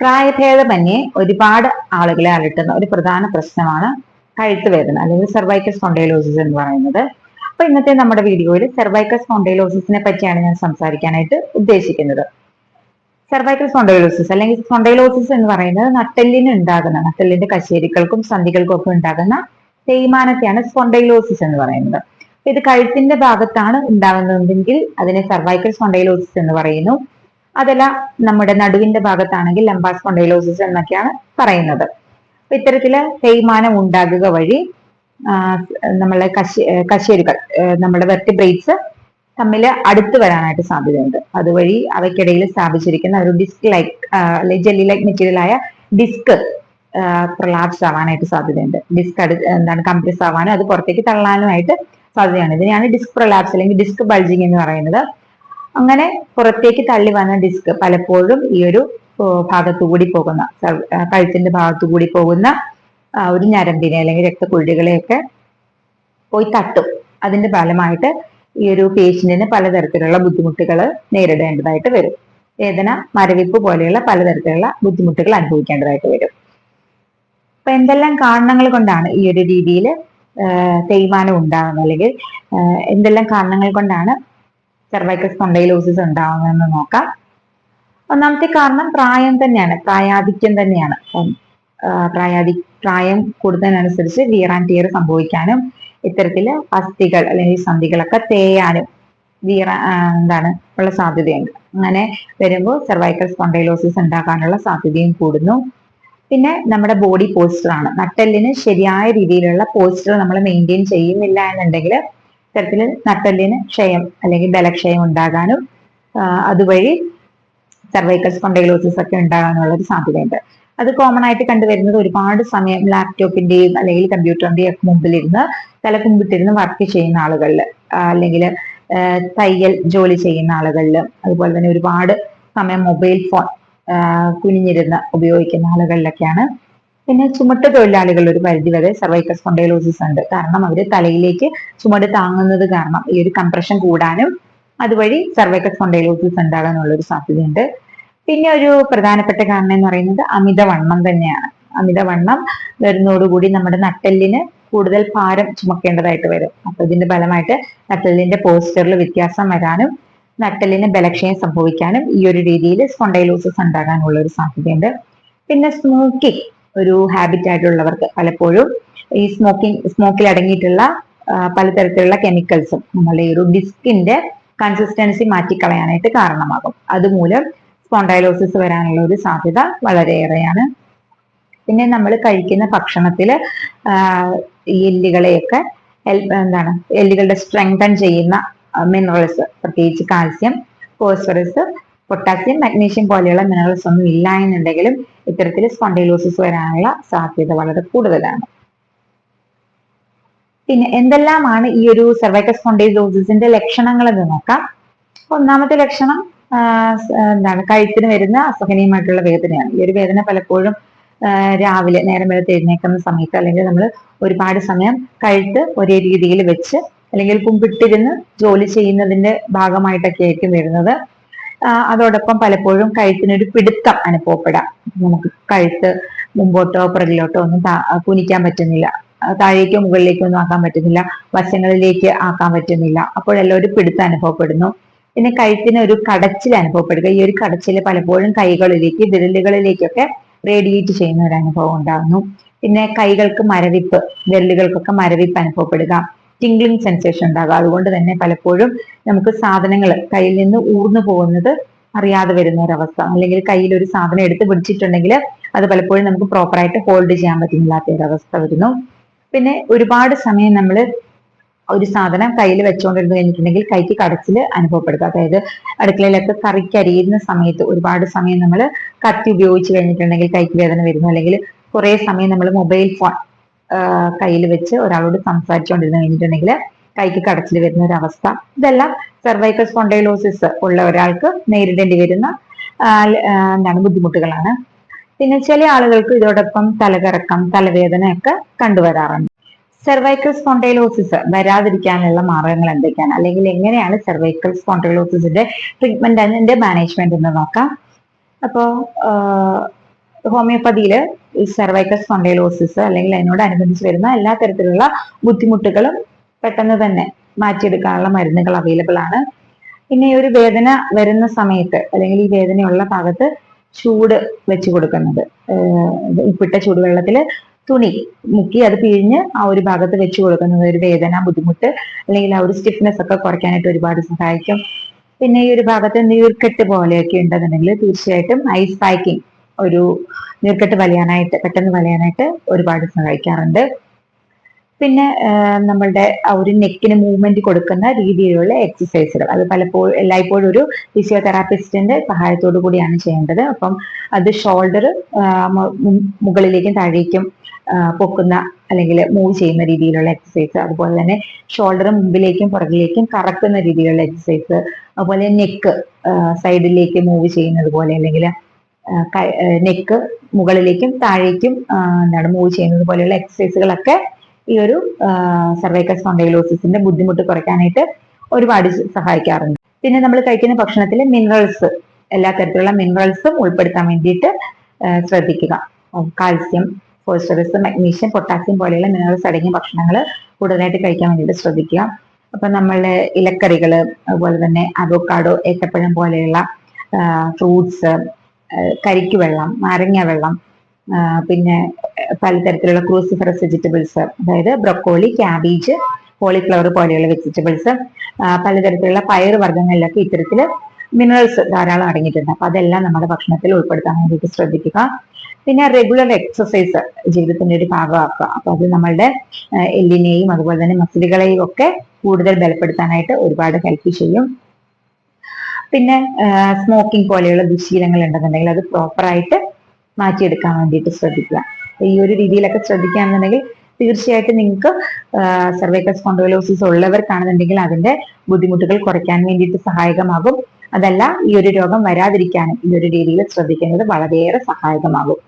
പ്രായഭേദമന്യേ ഒരുപാട് ആളുകളെ അലട്ടുന്ന ഒരു പ്രധാന പ്രശ്നമാണ് കഴുത്ത് വേദന അല്ലെങ്കിൽ സെർവൈക്കൽ സ്പോണ്ടൈലോസിസ് എന്ന് പറയുന്നത്. അപ്പൊ ഇന്നത്തെ നമ്മുടെ വീഡിയോയിൽ സെർവൈക്കൽ സ്പോണ്ടൈലോസിസിനെ പറ്റിയാണ് ഞാൻ സംസാരിക്കാനായിട്ട് ഉദ്ദേശിക്കുന്നത്. സെർവൈക്കൽ സ്പോണ്ടൈലോസിസ് അല്ലെങ്കിൽ സ്പോണ്ടൈലോസിസ് എന്ന് പറയുന്നത് നട്ടെല്ലിന് ഉണ്ടാകുന്ന നട്ടെല്ലിന്റെ കശേരികൾക്കും സന്ധികൾക്കും ഒക്കെ ഉണ്ടാകുന്ന തേയ്മാനത്തെയാണ് സ്പോണ്ടൈലോസിസ് എന്ന് പറയുന്നത്. ഇത് കഴുത്തിന്റെ ഭാഗത്താണ് ഉണ്ടാകുന്നതെങ്കിൽ അതിനെ സെർവൈക്കൽ സ്പോണ്ടൈലോസിസ് എന്ന് പറയുന്നു. അതല്ല നമ്മുടെ നടുവിന്റെ ഭാഗത്താണെങ്കിൽ ലംബാസ് സ്പോണ്ടൈലോസിസ് എന്നൊക്കെയാണ് പറയുന്നത്. അപ്പൊ ഇത്തരത്തിൽ തേയ്മാനം ഉണ്ടാകുക വഴി നമ്മളെ കശ കശേരുകൾ നമ്മുടെ വെർട്ടിബ്രേറ്റ്സ് തമ്മിൽ അടുത്ത് വരാനായിട്ട് സാധ്യതയുണ്ട്. അതുവഴി അവയ്ക്കിടയിൽ സ്ഥാപിച്ചിരിക്കുന്ന ഒരു ഡിസ്ക് ലൈക്ക് അല്ലെങ്കിൽ ജെല്ലി ലൈക്ക് മെറ്റീരിയൽ ആയ ഡിസ്ക് പ്രൊലാപ്സ് ആവാനായിട്ട് സാധ്യതയുണ്ട്. ഡിസ്ക് അടു എന്താണ് കംപ്രസ് ആവാനും അത് പുറത്തേക്ക് തള്ളാനുമായിട്ട് സാധ്യതയാണ്. ഇതിനെയാണ് ഡിസ്ക് പ്രൊലാപ്സ് അല്ലെങ്കിൽ ഡിസ്ക് ബൾജിങ് എന്ന് പറയുന്നത്. അങ്ങനെ പുറത്തേക്ക് തള്ളി വന്ന ഡിസ്ക് പലപ്പോഴും ഈ ഒരു ഭാഗത്തു ഭാഗത്തുകൂടി പോകുന്ന കഴുത്തിന്റെ ഭാഗത്തു ഭാഗത്തുകൂടി പോകുന്ന ഒരു ഞരമ്പിനെ അല്ലെങ്കിൽ രക്തക്കുഴലുകളെയൊക്കെ പോയി തട്ടും. അതിന്റെ ഫലമായിട്ട് ഈ ഒരു പേഷ്യന്റിന് പലതരത്തിലുള്ള ബുദ്ധിമുട്ടുകൾ നേരിടേണ്ടതായിട്ട് വരും. വേദന മരവിപ്പ് പോലെയുള്ള പലതരത്തിലുള്ള ബുദ്ധിമുട്ടുകൾ അനുഭവിക്കേണ്ടതായിട്ട് വരും. അപ്പൊ എന്തെല്ലാം കാരണങ്ങൾ കൊണ്ടാണ് ഈ ഒരു രീതിയിൽ തേയ്മാനം ഉണ്ടാകുന്നത് അല്ലെങ്കിൽ എന്തെല്ലാം കാരണങ്ങൾ കൊണ്ടാണ് സെർവൈക്കൽ സ്പോണ്ടൈലോസിസ് ഉണ്ടാവുന്നതെന്ന് നോക്കാം. ഒന്നാമത്തെ കാരണം പ്രായം തന്നെയാണ്. പ്രായാധിക്യം തന്നെയാണ്. പ്രായാധി പ്രായം കൂടുന്നതിനനുസരിച്ച് വിയർ ആൻഡ് ടിയർ സംഭവിക്കാനും ഇത്തരത്തിൽ അസ്ഥികൾ അല്ലെങ്കിൽ സന്ധികളൊക്കെ തേയാനും വീറ എന്താണ് ഉള്ള സാധ്യതയുണ്ട്. അങ്ങനെ വരുമ്പോൾ സെർവൈക്കൽ സ്പോണ്ടൈലോസിസ് ഉണ്ടാകാനുള്ള സാധ്യതയും കൂടുന്നു. പിന്നെ നമ്മുടെ ബോഡി പോസ്റ്ററാണ് നട്ടെല്ലിന് ശരിയായ രീതിയിലുള്ള പോസ്റ്റർ നമ്മൾ മെയിന്റെയിൻ ചെയ്യുന്നില്ല എന്നുണ്ടെങ്കിൽ ഇത്തരത്തിൽ നട്ടെല്ലിന് ക്ഷയം അല്ലെങ്കിൽ ബലക്ഷയം ഉണ്ടാകാനും അതുവഴി സർവൈക്കൽ സ്പോണ്ടൈലോസിസ് ഒക്കെ ഉണ്ടാകാനുള്ള ഒരു സാധ്യതയുണ്ട്. അത് കോമൺ ആയിട്ട് കണ്ടുവരുന്നത് ഒരുപാട് സമയം ലാപ്ടോപ്പിന്റെയും അല്ലെങ്കിൽ കമ്പ്യൂട്ടറിന്റെയും ഒക്കെ മുമ്പിലിരുന്ന് തലക്കുമ്പിട്ടിരുന്ന് വർക്ക് ചെയ്യുന്ന ആളുകളിൽ അല്ലെങ്കിൽ തയ്യൽ ജോലി ചെയ്യുന്ന ആളുകളിലും അതുപോലെ തന്നെ ഒരുപാട് സമയം മൊബൈൽ ഫോൺ കുനിഞ്ഞിരുന്ന് ഉപയോഗിക്കുന്ന ആളുകളിലൊക്കെയാണ് പിന്നെ ചുമട്ട് തൊഴിലാളികൾ ഒരു പരിധിവരെ സർവൈക്കൽ സ്പോണ്ടൈലോസിസ് ഉണ്ട്. കാരണം അവർ തലയിലേക്ക് ചുമട് താങ്ങുന്നത് കാരണം ഈ ഒരു കംപ്രഷൻ കൂടാനും അതുവഴി സർവൈക്കൽ സ്പോണ്ടൈലോസിസ് ഉണ്ടാകാനുള്ള ഒരു സാധ്യതയുണ്ട്. പിന്നെ ഒരു പ്രധാനപ്പെട്ട കാരണം എന്ന് പറയുന്നത് അമിതവണ്ണം തന്നെയാണ്. അമിതവണ്ണം വരുന്നതോടുകൂടി നമ്മുടെ നട്ടെല്ലിന് കൂടുതൽ ഭാരം ചുമക്കേണ്ടതായിട്ട് വരും. അപ്പൊ ഇതിന്റെ ഫലമായിട്ട് നട്ടെല്ലിന്റെ പോസ്റ്ററിൽ വ്യത്യാസം വരാനും നട്ടെല്ലിന് ബലക്ഷയം സംഭവിക്കാനും ഈ ഒരു രീതിയിൽ സ്പോണ്ടൈലോസിസ് ഉണ്ടാകാനുള്ള ഒരു സാധ്യതയുണ്ട്. പിന്നെ സ്മോക്കിംഗ് ഒരു ഹാബിറ്റ് ആയിട്ടുള്ളവർക്ക് പലപ്പോഴും ഈ സ്മോക്കിംഗ് സ്മോക്കിൽ അടങ്ങിയിട്ടുള്ള പലതരത്തിലുള്ള കെമിക്കൽസും നമ്മളുടെ ഈ ഒരു ഡിസ്കിന്റെ കൺസിസ്റ്റൻസി മാറ്റിക്കളയാനായിട്ട് കാരണമാകും. അതുമൂലം സ്പോണ്ടൈലോസിസ് വരാനുള്ള ഒരു സാധ്യത വളരെയേറെയാണ്. പിന്നെ നമ്മൾ കഴിക്കുന്ന ഭക്ഷണത്തിൽ എല്ലുകളെയൊക്കെ എന്താണ് എല്ലുകളുടെ സ്ട്രെങ്തൻ ചെയ്യുന്ന മിനറൽസ് പ്രത്യേകിച്ച് കാൽസ്യം ഫോസ്ഫറസ് പൊട്ടാസ്യം മഗ്നീഷ്യം പോലെയുള്ള മിനറൽസ് ഒന്നും ഇല്ല എന്നുണ്ടെങ്കിലും ഇത്തരത്തിൽ സ്പണ്ടൈലോസിസ് വരാനുള്ള സാധ്യത വളരെ കൂടുതലാണ്. പിന്നെ എന്തെല്ലാമാണ് ഈ ഒരു സെർവൈക്കൽ സ്പോണ്ടൈലോസിന്റെ ലക്ഷണങ്ങൾ എന്ന് നോക്കാം. ഒന്നാമത്തെ ലക്ഷണം എന്താണ് കഴുത്തിന് വരുന്ന അസഹനീയമായിട്ടുള്ള വേദനയാണ്. ഈ ഒരു വേദന പലപ്പോഴും രാവിലെ നേരം വെളുത്ത് എഴുന്നേക്കുന്ന സമയത്ത് അല്ലെങ്കിൽ നമ്മൾ ഒരുപാട് സമയം കഴുത്ത് ഒരേ രീതിയിൽ വെച്ച് അല്ലെങ്കിൽ കുമ്പിട്ടിരുന്ന് ജോലി ചെയ്യുന്നതിന്റെ ഭാഗമായിട്ടൊക്കെ ആയിരിക്കും വരുന്നത്. അതോടൊപ്പം പലപ്പോഴും കഴുത്തിനൊരു പിടുത്തം അനുഭവപ്പെടാം. നമുക്ക് കഴുത്ത് മുമ്പോട്ടോ പുറകിലോട്ടോ ഒന്നും കുനിക്കാൻ പറ്റുന്നില്ല. താഴേക്കോ മുകളിലേക്കോ ഒന്നും ആക്കാൻ പറ്റുന്നില്ല. വശങ്ങളിലേക്ക് ആക്കാൻ പറ്റുന്നില്ല. അപ്പോഴെല്ലാം ഒരു പിടുത്തം അനുഭവപ്പെടുന്നു. പിന്നെ കഴുത്തിന് ഒരു കടച്ചിൽ അനുഭവപ്പെടുക. ഈ ഒരു കടച്ചിൽ പലപ്പോഴും കൈകളിലേക്ക് വിരലുകളിലേക്കൊക്കെ റേഡിയേറ്റ് ചെയ്യുന്ന ഒരു അനുഭവം ഉണ്ടാകുന്നു. പിന്നെ കൈകൾക്ക് മരവിപ്പ് വിരലുകൾക്കൊക്കെ മരവിപ്പ് അനുഭവപ്പെടുക. ടിംഗ്ലിംഗ് സെൻസേഷൻ ഉണ്ടാകുക അതുകൊണ്ട് തന്നെ പലപ്പോഴും നമുക്ക് സാധനങ്ങൾ കയ്യിൽ നിന്ന് ഊർന്നു പോകുന്നത് അറിയാതെ വരുന്ന ഒരവസ്ഥ. അല്ലെങ്കിൽ കയ്യിൽ ഒരു സാധനം എടുത്ത് പിടിച്ചിട്ടുണ്ടെങ്കിൽ അത് പലപ്പോഴും നമുക്ക് പ്രോപ്പറായിട്ട് ഹോൾഡ് ചെയ്യാൻ പറ്റുന്നില്ലാത്ത ഒരവസ്ഥ വരുന്നു. പിന്നെ ഒരുപാട് സമയം നമ്മൾ ഒരു സാധനം കയ്യിൽ വെച്ചുകൊണ്ടിരുന്നു കഴിഞ്ഞിട്ടുണ്ടെങ്കിൽ കൈക്ക് കടച്ചിൽ അനുഭവപ്പെടുക. അതായത് അടുക്കളയിലൊക്കെ കറിക്ക് അരിയുന്ന സമയത്ത് ഒരുപാട് സമയം നമ്മൾ കത്തി ഉപയോഗിച്ച് കഴിഞ്ഞിട്ടുണ്ടെങ്കിൽ കൈക്ക് വേദന വരുന്നു. അല്ലെങ്കിൽ കുറെ സമയം നമ്മൾ മൊബൈൽ ഫോൺ കയ്യിൽ വെച്ച് ഒരാളോട് സംസാരിച്ചുകൊണ്ടിരുന്ന് കഴിഞ്ഞിട്ടുണ്ടെങ്കിൽ കൈക്ക് കടച്ചിൽ വരുന്ന ഒരു അവസ്ഥ ഇതെല്ലാം സെർവൈക്കൽ സ്പോണ്ടൈലോസിസ് ഉള്ള ഒരാൾക്ക് നേരിടേണ്ടി വരുന്ന എന്താണ് ബുദ്ധിമുട്ടുകളാണ്. പിന്നെ ചില ആളുകൾക്ക് ഇതോടൊപ്പം തലകറക്കം തലവേദന ഒക്കെ കണ്ടുവരാറുണ്ട്. സെർവൈക്കൽ സ്പോണ്ടൈലോസിസ് വരാതിരിക്കാനുള്ള മാർഗങ്ങൾ എന്തൊക്കെയാണ്? അല്ലെങ്കിൽ എങ്ങനെയാണ് സെർവൈക്കൽ സ്പോണ്ടൈലോസിസിന്റെ ട്രീറ്റ്മെന്റ് അതിന്റെ മാനേജ്മെന്റ് എന്ന് നോക്കാം. അപ്പോ ഹോമിയോപ്പതിയിൽ ഈ സെർവൈക്കൽ സ്പോണ്ടൈലോസിസ് അല്ലെങ്കിൽ അതിനോടനുബന്ധിച്ച് വരുന്ന എല്ലാ തരത്തിലുള്ള ബുദ്ധിമുട്ടുകളും പെട്ടെന്ന് തന്നെ മാറ്റിയെടുക്കാനുള്ള മരുന്നുകൾ അവൈലബിൾ ആണ്. പിന്നെ ഈ ഒരു വേദന വരുന്ന സമയത്ത് അല്ലെങ്കിൽ ഈ വേദനയുള്ള ഭാഗത്ത് ചൂട് വെച്ച് കൊടുക്കുന്നത്. ഉപ്പിട്ട ചൂടുവെള്ളത്തിൽ തുണി മുക്കി അത് പിഴിഞ്ഞ് ആ ഒരു ഭാഗത്ത് വെച്ച് കൊടുക്കുന്നത് ഒരു വേദന ബുദ്ധിമുട്ട് അല്ലെങ്കിൽ ആ ഒരു സ്റ്റിഫ്നെസ് ഒക്കെ കുറയ്ക്കാനായിട്ട് ഒരുപാട് സഹായിക്കും. പിന്നെ ഈ ഒരു ഭാഗത്ത് നീർക്കെട്ട് പോലെയൊക്കെ ഉണ്ടെന്നുണ്ടെങ്കിൽ തീർച്ചയായിട്ടും ഐസ് പാക്കിംഗ് ഒരു നീർക്കെട്ട് വലിയാനായിട്ട് പെട്ടെന്ന് വലിയാനായിട്ട് ഒരുപാട് സഹായിക്കാറുണ്ട്. പിന്നെ നമ്മളുടെ ഒരു നെക്കിന് മൂവ്മെന്റ് കൊടുക്കുന്ന രീതിയിലുള്ള എക്സസൈസുകൾ. അത് പലപ്പോഴും എല്ലായ്പ്പോഴും ഒരു ഫിസിയോതെറാപ്പിസ്റ്റിന്റെ സഹായത്തോടു കൂടിയാണ് ചെയ്യേണ്ടത്. അപ്പം അത് ഷോൾഡർ മുകളിലേക്കും താഴേക്കും പൊക്കുന്ന അല്ലെങ്കിൽ മൂവ് ചെയ്യുന്ന രീതിയിലുള്ള എക്സസൈസ്. അതുപോലെ തന്നെ ഷോൾഡർ മുമ്പിലേക്കും പുറകിലേക്കും കറക്കുന്ന രീതിയിലുള്ള എക്സസൈസ്. അതുപോലെ നെക്ക് സൈഡിലേക്ക് മൂവ് ചെയ്യുന്നത് പോലെ അല്ലെങ്കിൽ നെക്ക് മുകളിലേക്കും താഴേക്കും എന്താണ് മൂവ് ചെയ്യുന്നത് പോലെയുള്ള എക്സസൈസുകളൊക്കെ ഈ ഒരു സർവൈക്കൽ സ്പോണ്ടൈലോസിസിന്റെ ബുദ്ധിമുട്ട് കുറയ്ക്കാനായിട്ട് ഒരുപാട് സഹായിക്കാറുണ്ട്. പിന്നെ നമ്മൾ കഴിക്കുന്ന ഭക്ഷണത്തിൽ മിനറൽസ് എല്ലാ തരത്തിലുള്ള മിനറൽസും ഉൾപ്പെടുത്താൻ വേണ്ടിയിട്ട് ശ്രദ്ധിക്കുക. കാൽസ്യം ഫോസ്ഫറസ് മഗ്നീഷ്യം പൊട്ടാസ്യം പോലെയുള്ള മിനറൽസ് അടങ്ങിയ ഭക്ഷണങ്ങൾ കൂടുതലായിട്ട് കഴിക്കാൻ വേണ്ടിയിട്ട് ശ്രദ്ധിക്കുക. അപ്പൊ നമ്മളുടെ ഇലക്കറികൾ അതുപോലെ തന്നെ അവോക്കാഡോ ഏത്തപ്പഴം പോലെയുള്ള ഫ്രൂട്ട്സ് കരിക്ക് വെള്ളം നാരങ്ങ വെള്ളം പിന്നെ പലതരത്തിലുള്ള ക്രൂസിഫറസ് വെജിറ്റബിൾസ് അതായത് ബ്രൊക്കോളി ക്യാബേജ് കോളിഫ്ലവർ പോലെയുള്ള വെജിറ്റബിൾസ് പലതരത്തിലുള്ള പയർ വർഗങ്ങളിലൊക്കെ ഇത്തരത്തിൽ മിനറൽസ് ധാരാളം അടങ്ങിയിട്ടുണ്ട്. അപ്പൊ അതെല്ലാം നമ്മുടെ ഭക്ഷണത്തിൽ ഉൾപ്പെടുത്താൻ വേണ്ടിയിട്ട് ശ്രദ്ധിക്കുക. പിന്നെ റെഗുലർ എക്സസൈസ് ജീവിതത്തിന്റെ ഒരു ഭാഗമാക്കുക. അപ്പൊ അത് നമ്മളുടെ എല്ലിനെയും അതുപോലെ തന്നെ മസിലുകളെയും ഒക്കെ കൂടുതൽ ബലപ്പെടുത്താനായിട്ട് ഒരുപാട് ഹെൽപ്പ് ചെയ്യും. പിന്നെ സ്മോക്കിംഗ് പോലെയുള്ള ദുശീലങ്ങൾ ഉണ്ടെന്നുണ്ടെങ്കിൽ അത് പ്രോപ്പറായിട്ട് മാറ്റിയെടുക്കാൻ വേണ്ടിയിട്ട് ശ്രദ്ധിക്കുക. ഈ ഒരു രീതിയിലൊക്കെ ശ്രദ്ധിക്കുകയാണെന്നുണ്ടെങ്കിൽ തീർച്ചയായിട്ടും നിങ്ങൾക്ക് സർവൈക്കൽ സ്പോണ്ടോലോസിസ് ഉള്ളവർക്കാണെന്നുണ്ടെങ്കിൽ അതിന്റെ ബുദ്ധിമുട്ടുകൾ കുറയ്ക്കാൻ വേണ്ടിയിട്ട് സഹായകമാകും. അതല്ല ഈ ഒരു രോഗം വരാതിരിക്കാനും ഈ ഒരു രീതിയിൽ ശ്രദ്ധിക്കുന്നത് വളരെയേറെ സഹായകമാകും.